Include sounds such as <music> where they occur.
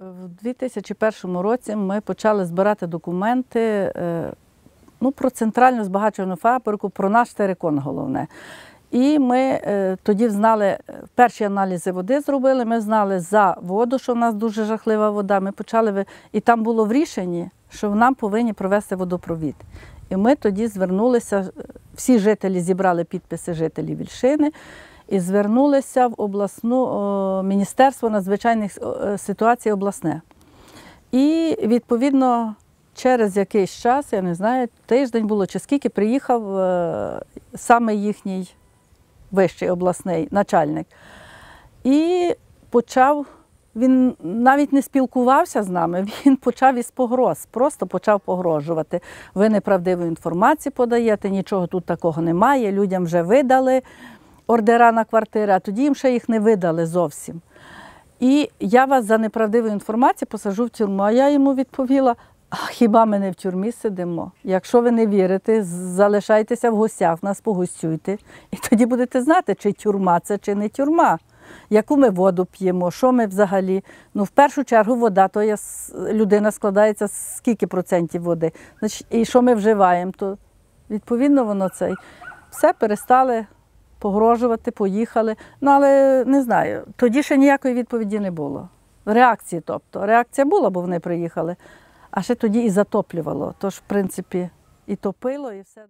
В 2001 році ми почали збирати документи е, ну, про центральну збагачувальну фабрику, про наш терикон головне. І ми е, тоді знали, е, перші аналізи води зробили, ми знали за воду, що в нас дуже жахлива вода. Ми почали, і там було в рішенні, що нам повинні провести водопровід. І ми тоді звернулися, всі жителі зібрали підписи жителів Вільшини і звернулися в обласну міністерство надзвичайних е, ситуацій обласне. І відповідно через якийсь час, я не знаю, тиждень було чи скільки, приїхав е, саме їхній вищий обласний начальник. І почав, він навіть не спілкувався з нами, <laughs> він почав із погроз, просто почав погрожувати. Ви неправдиву інформацію подаєте, нічого тут такого немає, людям вже видали ордера на квартири, а тоді їм ще їх не видали зовсім. І я вас за неправдиву інформацію посажу в тюрму. А я йому відповіла: а хіба ми не в тюрмі сидимо? Якщо ви не вірите, залишайтеся в гостях, нас погостюйте. І тоді будете знати, чи тюрма це, чи не тюрма. Яку ми воду п'ємо, що ми взагалі. Ну, в першу чергу, вода, то є людина складається з скільки процентів води. Значить, і що ми вживаємо, то відповідно воно цей. Все перестали погрожувати, поїхали. Ну, але не знаю, тоді ще ніякої відповіді не було. Реакції, тобто. Реакція була, бо вони приїхали, а ще тоді і затоплювало. Тож, в принципі, і топило, і все.